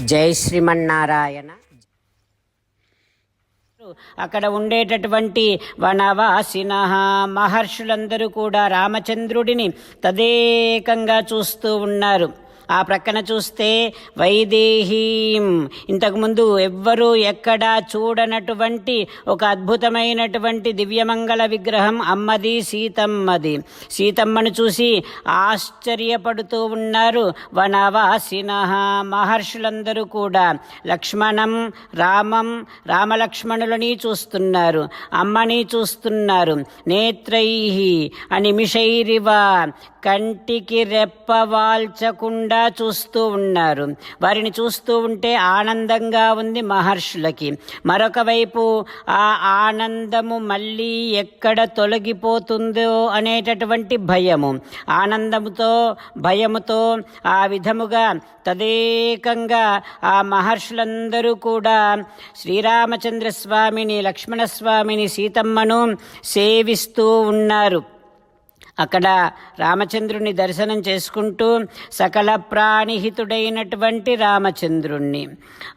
జై శ్రీమన్నారాయణ. అక్కడ ఉండేటటువంటి వనవాసిన మహర్షులందరూ కూడా రామచంద్రుడిని తదేకంగా చూస్తూ ఉన్నారు. ఆ ప్రక్కన చూస్తే వైదేహీం. ఇంతకుముందు ఎవ్వరూ ఎక్కడా చూడనటువంటి ఒక అద్భుతమైనటువంటి దివ్యమంగళ విగ్రహం అమ్మది సీతమ్మది. సీతమ్మను చూసి ఆశ్చర్యపడుతూ ఉన్నారు వనవాసిన మహర్షులందరూ కూడా. లక్ష్మణం రామం రామలక్ష్మణులని చూస్తున్నారు అమ్మని చూస్తున్నారు. నేత్రై అనిమిషైరివ కంటికి రెప్పవాల్చకుండా చూస్తూ ఉన్నారు. వారిని చూస్తూ ఉంటే ఆనందంగా ఉంది మహర్షులకి. మరొక వైపు ఆ ఆనందము మళ్ళీ ఎక్కడ తొలగిపోతుందో అనేటటువంటి భయము. ఆనందముతో భయముతో ఆ విధముగా తదేకంగా ఆ మహర్షులందరూ కూడా శ్రీరామచంద్ర స్వామిని లక్ష్మణస్వామిని సీతమ్మను సేవిస్తూ ఉన్నారు. అక్కడ రామచంద్రుని దర్శనం చేసుకుంటూ సకల ప్రాణిహితుడైనటువంటి రామచంద్రుణ్ణి.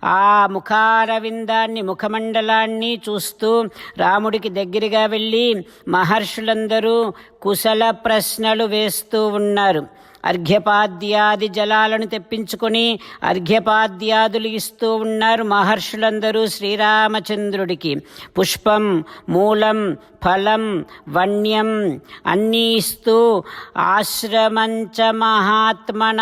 ఆ ముఖారవిందాన్ని ముఖమండలాన్ని చూస్తూ రాముడికి దగ్గరగా వెళ్ళి మహర్షులందరూ కుశల ప్రశ్నలు వేస్తూ ఉన్నారు. అర్ఘ్యపాద్యాది జలాలను తెప్పించుకొని అర్ఘ్యపాద్యాదులు ఇస్తూ ఉన్నారు మహర్షులందరూ శ్రీరామచంద్రుడికి. పుష్పం మూలం ఫలం వన్యం అన్నీ ఇస్తూ ఆశ్రమంచ మహాత్మన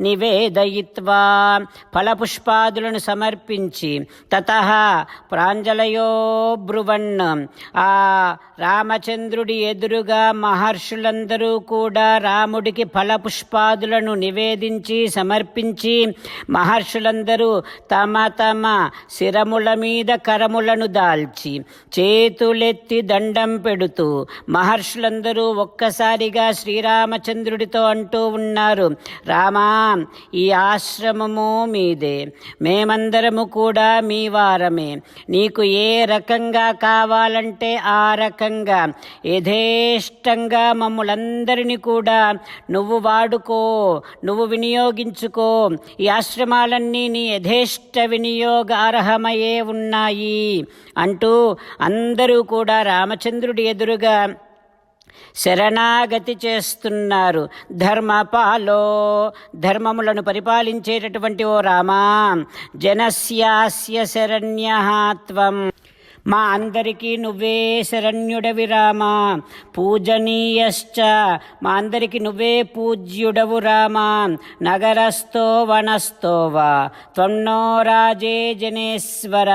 నివేదయిత్వా. ఫలపుష్పాదులను సమర్పించి తత ప్రాంజలయో బ్రువన్ ఆ రామచంద్రుడి ఎదురుగా మహర్షులందరూ కూడా రాముడికి ఫల పుష్పాదులను నివేదించి సమర్పించి మహర్షులందరూ తమ తమ శిరముల మీద కరములను దాల్చి చేతులెత్తి దండం పెడుతూ మహర్షులందరూ ఒక్కసారిగా శ్రీరామచంద్రుడితో అంటూ ఉన్నారు రామా ఈ ఆశ్రమము మీదే. మేమందరము కూడా మీ వారమే. నీకు ఏ రకంగా కావాలంటే ఆ రకంగా. యథేష్టంగా మమ్ములందరినీ కూడా నువ్వు వాడుకో నువ్వు వినియోగించుకో. ఈ ఆశ్రమాలన్నీ నీ యథేష్ట వినియోగార్హమయే ఉన్నాయి అంటూ అందరూ కూడా రామచంద్రుడి ఎదురుగా శరణాగతి చేస్తున్నారు. ధర్మపాలో ధర్మములను పరిపాలించేటటువంటి ఓ రామా జనస్యాస్య శరణ్యత్వం మా అందరికీ నువ్వే శరణ్యుడవి రామా. పూజనీయశ్చ. మా అందరికి నువ్వే పూజ్యుడవు రామా. నగరస్థో వనస్థో వా త్వన్నో రాజే జనేశ్వర.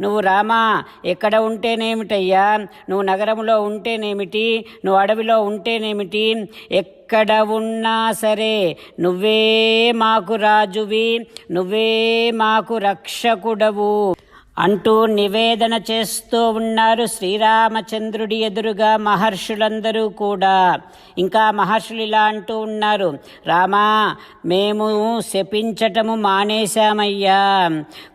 నువ్వు రామా ఎక్కడ ఉంటేనేమిటయ్యా? నువ్వు నగరంలో ఉంటేనేమిటి? నువ్వు అడవిలో ఉంటేనేమిటి? ఎక్కడ ఉన్నా సరే నువ్వే మాకు రాజువి నువ్వే మాకు రక్షకుడవు. అంటూ నివేదన చేస్తూ ఉన్నారు శ్రీరామచంద్రుడి ఎదురుగా మహర్షులందరూ కూడా. ఇంకా మహర్షులు ఇలా అంటూ ఉన్నారు రామా మేము శపించటము మానేశామయ్యా.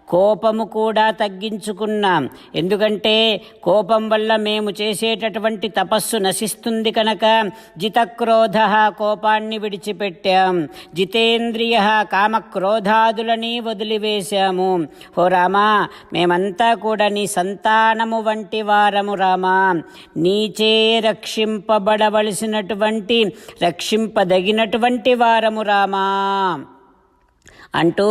కోపము కూడా తగ్గించుకున్నాం. ఎందుకంటే కోపం వల్ల మేము చేసేటటువంటి తపస్సు నశిస్తుంది కనుక జితక్రోధ కోపాన్ని విడిచిపెట్టాం. జితేంద్రియ కామక్రోధాదులని వదిలివేశాము. హో రామా మేమంతా కూడా నీ సంతానము వంటి వారము రామా. నీచే రక్షింపబడవలసినటువంటి రక్షింపదగినటువంటి వారము రామా. అంటూ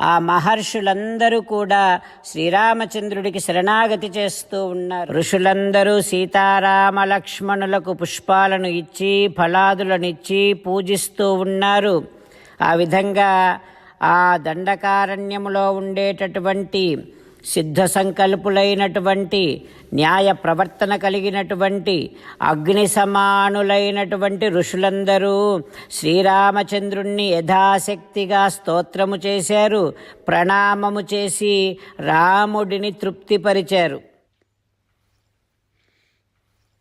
ఆ మహర్షులందరూ కూడా శ్రీరామచంద్రుడికి శరణాగతి చేస్తూ ఉన్నారు. ఋషులందరూ సీతారామ లక్ష్మణులకు పుష్పాలను ఇచ్చి ఫలాదులను ఇచ్చి పూజిస్తూ ఉన్నారు. ఆ విధంగా ఆ దండకారణ్యములో ఉండేటటువంటి సిద్ధ సంకల్పులైనటువంటి న్యాయ ప్రవర్తన కలిగినటువంటి అగ్ని సమానులైనటువంటి ఋషులందరూ శ్రీరామచంద్రుణ్ణి యథాశక్తిగా స్తోత్రము చేశారు ప్రణామము చేసి రాముడిని తృప్తిపరిచారు.